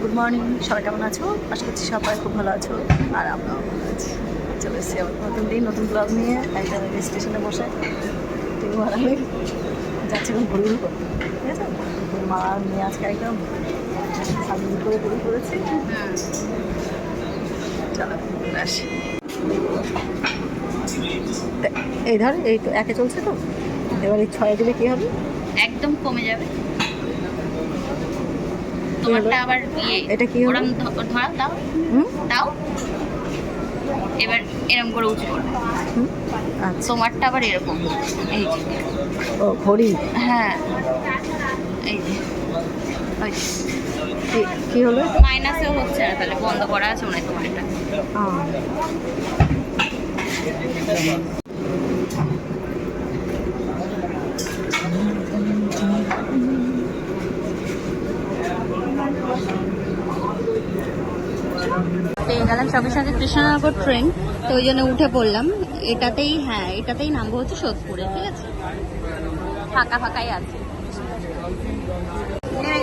Good morning সবাই কেমন আছো? আশা করছি সবাই খুব ভালো আছো আর আমরাও চলে এসেছি আবার নতুন দিন, নতুন ব্লগ নিয়ে একদম স্টেশনে বসে। তুমি আর আমি যাচ্ছিলাম ভুল করতে ঠিক আছে? মা মেয়ে আজকে একদম সামনে করে তৈরি করেছি। চলো, ঘুরে আসি। এই ধর, এই তো একে চলছে তো। এবার এই ছয় দিলে কী হবে? একদম কমে যাবে। তোমারটা আবার ইয়ে এটা কি ওরম ধ- ধরাও দাও। হুম? দাও। এবার এরকম করে উঁচু করবে আচ্ছা। তোমারটা আবার এরকম। এই যে। ও ঘড়ি? হ্যাঁ। এই যে। ওই। কি হলো? মাইনাসেও হচ্ছে না তাহলে বন্ধ করা আছে মনে হয় তোমারটা। আহ, গেলাম সঙ্গে সঙ্গে কৃষ্ণনগর ট্রেন তো ওই জন্য উঠে পড়লাম। এটাতেই হ্যাঁ এটাতেই নামবো হচ্ছে সোদপুরে, ঠিক আছে? ফাঁকা ফাঁকাই আছে।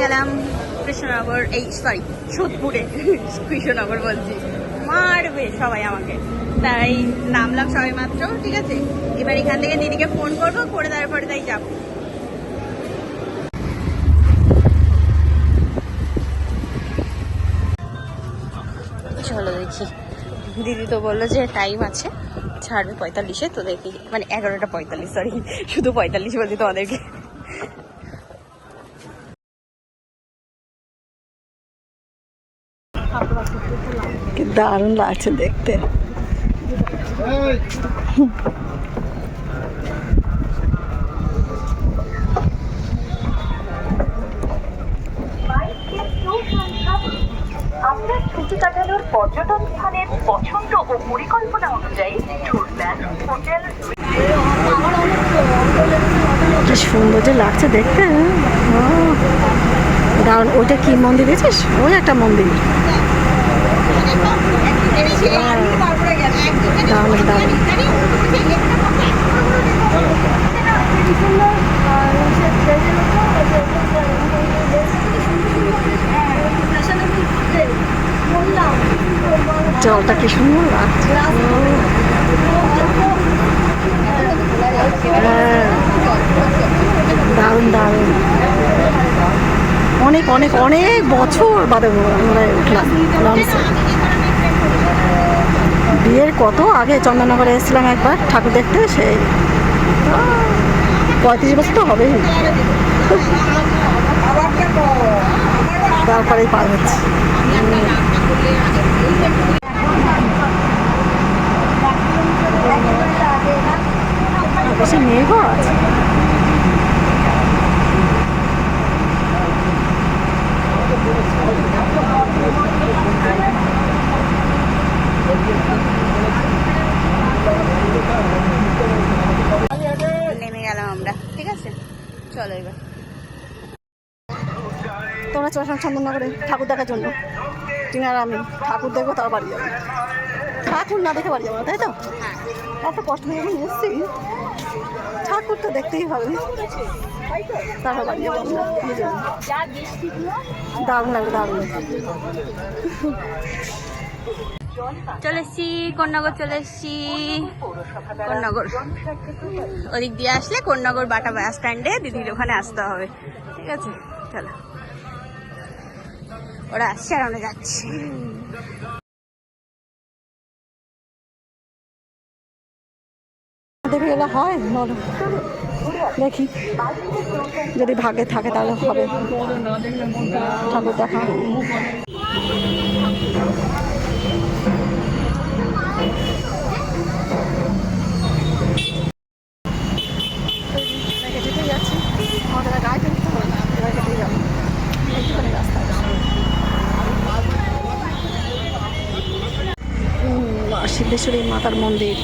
গেলাম কৃষ্ণনগর, এই সরি সোদপুরে, কৃষ্ণনগর বলছি। মারবে সবাই আমাকে। তাই নামলাম সবাই মাত্র, ঠিক আছে? এবার এখান থেকে দিদিকে ফোন করব, করে তারপরে তাই যাব। দিদি তো বলল যে টাইম আছে, ছাড়বে পঁয়তাল্লিশে, তোদেরকে মানে এগারোটা পঁয়তাল্লিশ সরি শুধু পঁয়তাল্লিশ বলছি তোমাদেরকে। দারুণ লাগছে দেখতে। আপনার ছুটি কাটানোর পর্যটন স্থানের পছন্দ ও পরিকল্পনা অনুযায়ী ট্যুর প্ল্যান হোটেল কি সুন্দর যে লাগছে দেখতে ও, দারুণ। ওইটা কি মন্দির দেখছিস? ওই একটা মন্দির দারুণ দারুণ জলটা কি সুন্দর? লাগছে হ্যাঁ। দারুণ দারুণ। অনেক অনেক অনেক বছর বাদে আমরা উঠলাম লঞ্চে বিয়ের কত আগে চন্দননগরে এসেছিলাম একবার ঠাকুর দেখতে সেই পঁয়ত্রিশ বছর তো হবেই। তারপরেই পার হচ্ছে বেশি মেঘও আছে নেমে গেলাম আমরা ঠিক আছে চলো এবার তোমরা চলে আসলাম চন্দননগরে ঠাকুর দেখার জন্য। তুমি আর আমি ঠাকুর দেখব তাও বাড়ি যাব। ঠাকুর না দেখে বাড়ি যাব তাই তো? এত কষ্ট করে যখন এসছি, ঠাকুর তো দেখতেই হবে। তারপর বাড়ি যাব। দারুণ লাগবে দারুণ চলে এসছি কন্যাগর চলে এসছি। কন্যাগর ওদিক দিয়ে আসলে কন্যাগর বাটা বাস স্ট্যান্ডে দিদির ওখানে আসতে হবে। ঠিক আছে, চলো। ওরা সেরানো যাচ্ছে। দেখে হয় বলো। দেখি। যদি ভাগে থাকে তাহলে হবে। ঠাকুর দেখা হেঁটে যাচ্ছি আমাদের আর গায়ে তুলতে হবে না এবার হেঁটে যাব একটুখানি রাস্তা হুম, মা সিদ্ধেশ্বরী মাতার মন্দির।